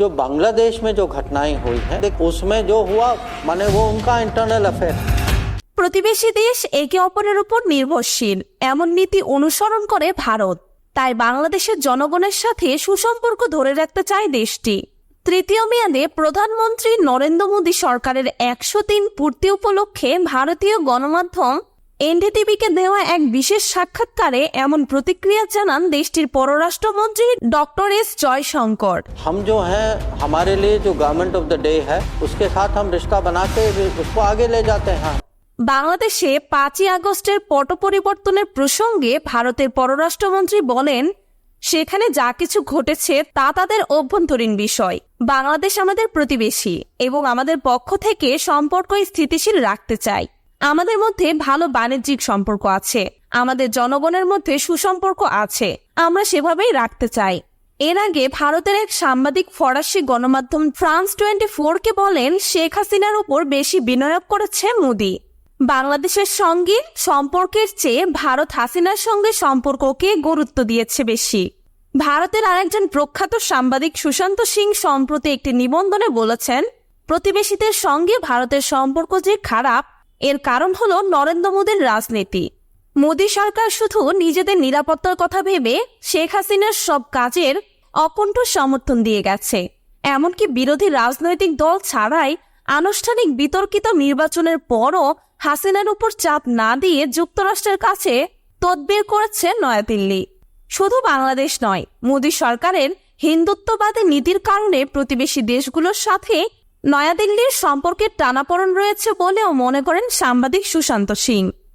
जो बांग्लादेश में जो घटनाएं हुई हैं देख, उसमें जो हुआ माने वो उनका इंटरनल अफेयर প্রতিবেশী দেশ একে অপরের উপর নির্ভরশীল এমন নীতি অনুসরণ করে ভারত তাই বাংলাদেশের জনগণের সাথে সুসম্পর্ক ধরে রাখতে চায় দেশটি তৃতীয় মেয়াদে প্রধানমন্ত্রী নরেন্দ্র মোদী সরকারের একশো দিন পূর্তি উপলক্ষে ভারতীয় গণমাধ্যম এনডিটিভিকে দেওয়া এক বিশেষ সাক্ষাৎকারে এমন প্রতিক্রিয়া জানান দেশটির পররাষ্ট্রমন্ত্রী ডক্টর এস জয়শঙ্কর हम जो हैं हमारे लिए जो गवर्नमेंट ऑफ द डे है उसके साथ हम रिश्ता बना के उसको आगे ले जाते हैं বাংলাদেশে পাঁচই আগস্টের পট পরিবর্তনের প্রসঙ্গে ভারতের পররাষ্ট্রমন্ত্রী বলেন সেখানে যা কিছু ঘটেছে তা তাদের অভ্যন্তরীণ বিষয় বাংলাদেশ আমাদের প্রতিবেশী এবং আমাদের পক্ষ থেকে সম্পর্ক স্থিতিশীল রাখতে চাই আমাদের মধ্যে ভালো বাণিজ্যিক সম্পর্ক আছে। আমাদের জনগণের মধ্যে সুসম্পর্ক আছে। আমরা সেভাবেই রাখতে চাই। এর আগে ভারতের এক সাংবাদিক ফরাসি গণমাধ্যম ফ্রান্স টোয়েন্টি কে বলেন, শেখ হাসিনার উপর বেশি বিনিয়োগ করেছে মোদী। বাংলাদেশের সঙ্গে সম্পর্কের চেয়ে ভারত হাসিনার সঙ্গে সম্পর্ককে গুরুত্ব দিয়েছে বেশি। ভারতের আরেকজন প্রখ্যাত সাংবাদিক সুশান্ত সিং সম্প্রতি একটি নিবন্ধনে বলেছেন, প্রতিবেশীদের সঙ্গে ভারতের সম্পর্ক যে খারাপ এর কারণ হলো নরেন্দ্র মোদীর রাজনীতি। মোদী সরকার শুধু নিজেদের নিরাপত্তার কথা ভেবে শেখ হাসিনার সব কাজের অকণ্ঠ সমর্থন দিয়ে গেছে। এমনকি বিরোধী রাজনৈতিক দল ছাড়াই আনুষ্ঠানিক বিতর্কিত নির্বাচনের পরও হাসিনার উপর চাপ না দিয়ে যুক্তরাষ্ট্রের কাছে তদবির করেছে নয়াদিল্লি। শুধু বাংলাদেশ নয়, মোদী সরকারের হিন্দুত্ববাদী নীতির কারণে প্রতিবেশী দেশগুলোর সাথে নয়াদিল্লির সম্পর্কের টানাপড়ন রয়েছে বলেও মনে করেন সাংবাদিক সুশান্ত সিং।